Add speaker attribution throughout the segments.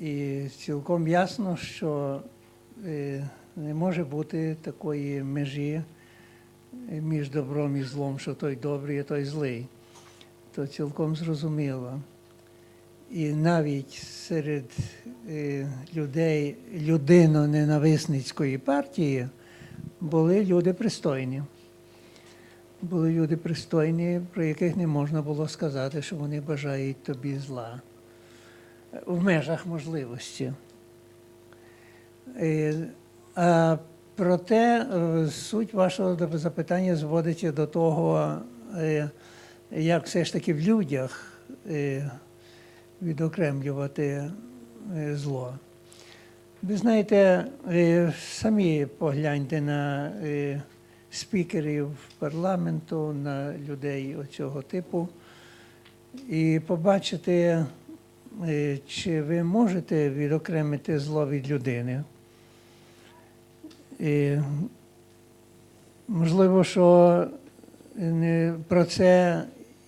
Speaker 1: І цілком ясно, що е, не може бути такої межі між добром і злом, що той добрий, а той злий. То цілком зрозуміло. І навіть серед е, людей людино-ненависницької партії були люди пристойні. Були люди пристойні, про яких не можна було сказати, що вони бажають тобі зла. В межах можливості. Е, проте е, суть вашого запитання зводиться до того, е, як все ж таки в людях відокремлювати зло. Ви знаєте, самі погляньте на спікерів парламенту, на людей цього типу, і побачите, чи ви можете відокремити зло від людини. І, можливо, що не, про це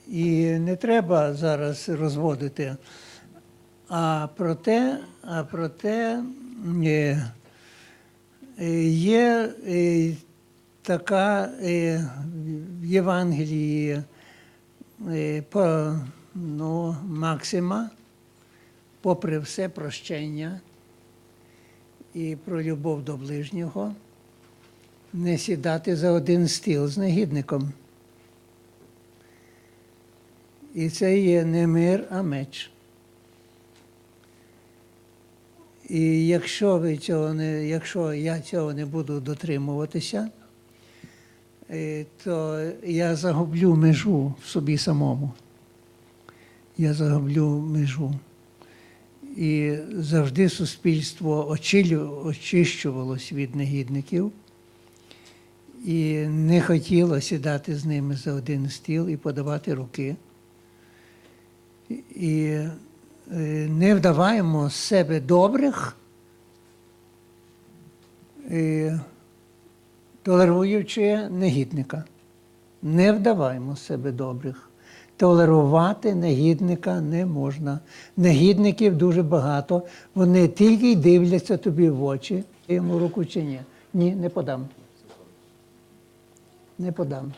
Speaker 1: і не треба зараз розводити. А проте, а проте е, е, є е, така е, в Євангелії е, по, ну, максима, попри все прощення і про любов до ближнього, не сідати за один стіл з негідником. І це є не мир, а меч. І якщо ви цього не, якщо я цього не буду дотримуватися, е, то я загублю межу в собі самому. Я загублю межу. І завжди суспільство очищувалось від негідників і не хотіло сідати з ними за один стіл і подавати руки. І е, не вдаваємо з себе добрих, толеруючи негідника. Не вдаваємо з себе добрих. Толерувати негідника не можна. Негідників дуже багато. Вони тільки й дивляться тобі в очі. Йому руку чи ні? Ні, не подам. Не подам.